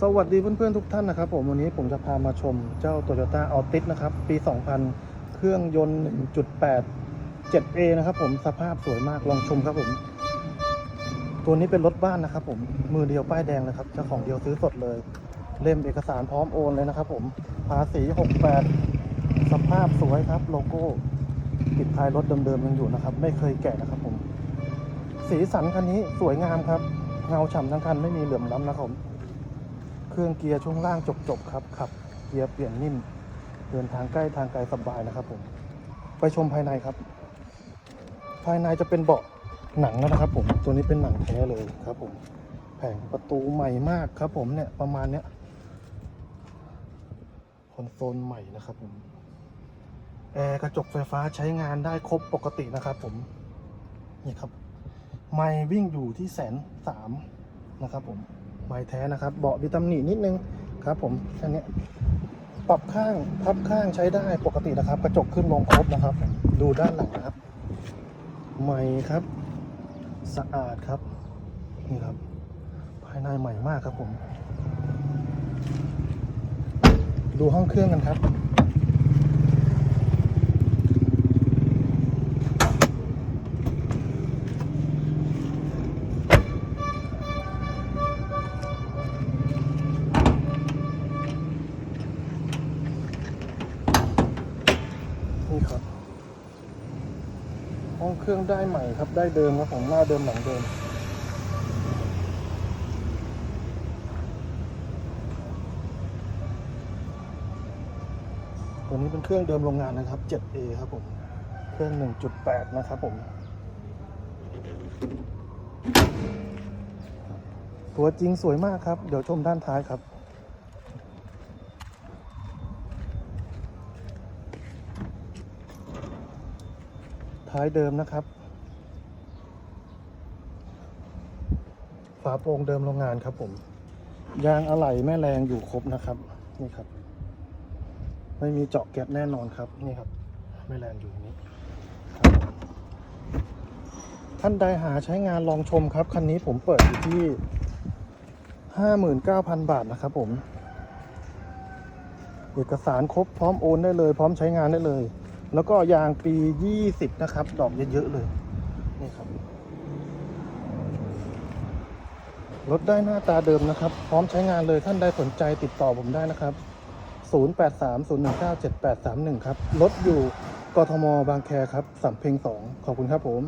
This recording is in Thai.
สวัสดีเพื่อนๆทุกท่านนะครับผมวันนี้ผมจะพามาชมเจ้า Toyota Altis นะครับ ปี 2000 เครื่องยนต์ 1.8 7A นะครับผมสภาพสวยมากลองชมครับผม ตัวนี้เป็นรถบ้านนะครับผมมือเดียวป้ายแดงเลยครับเจ้าของเดียวซื้อสดเลย เล่มเอกสารพร้อมโอนเลยนะครับผมภาษี 68 สภาพสวยครับโลโก้ติดท้ายรถเดิมๆยังอยู่นะครับ ไม่เคยแกะนะครับผม สีสันคันนี้สวยงามครับเงาฉ่ำทั้งคันไม่มีเหลื่อมล้ำนะครับผม เครื่องเกียร์ช่วงล่างจบๆครับขับเกียร์เปลี่ยนนิ่ม เดินทางใกล้ทางไกลสบายนะครับผมไปชมภายในครับ ภายในจะเป็นเบาะหนังแล้วนะครับ ผมตัวนี้เป็นหนังแท้เลยครับ ผมแผงประตูใหม่มากครับ ผมเนี่ยประมาณเนี้ยคอนโซลใหม่นะครับผมแอร์กระจกไฟฟ้าใช้งานได้ครบปกตินะครับ ผมนี่ครับ ไม่วิ่งอยู่ที่แสนสามนะครับผม ไม้แท้นะครับ เบาะมีตำหนินิดนึงครับผมอันนี้ปรับข้างพับข้างใช้ได้ปกตินะครับ กระจกขึ้นลงครบนะครับ ดูด้านหลังนะครับใหม่ครับ สะอาดครับนี่ครับ ภายในใหม่มากครับผม ดูห้องเครื่องกันครับ ห้องเครื่องได้ใหม่ครับ ได้เดิมครับผมหน้าเดิมหลังเดิมตัวนี้เป็นเครื่องเดิมโรงงานนะครับ 7A ครับผม เครื่อง 1.8 นะครับผม ตัวจริงสวยมากครับ เดี๋ยวชมด้านท้ายครับ ท้ายเดิมนะครับ ฝาโปร่งเดิมโรงงานครับผม ยางอะไหล่แม่แรงอยู่ครบนะครับ นี่ครับ ไม่มีเจาะแก๊สแน่นอนครับ นี่ครับ แม่แรงอยู่นี้ท่านใดหาใช้งานลองชมครับ คันนี้ผมเปิดอยู่ที่ 59,000 บาทนะครับผม เอกสารครบพร้อมโอนได้เลย พร้อมใช้งานได้เลย แล้วก็ยางปี 20 นะครับ ดอกเยอะๆเลย นี่ครับ รถได้หน้าตาเดิมนะครับ พร้อมใช้งานเลยท่านใดสนใจติดต่อผมได้นะครับ 0830197831 ครับ รถอยู่กทมบางแคครับสำเพ็ง2ขอบคุณครับผม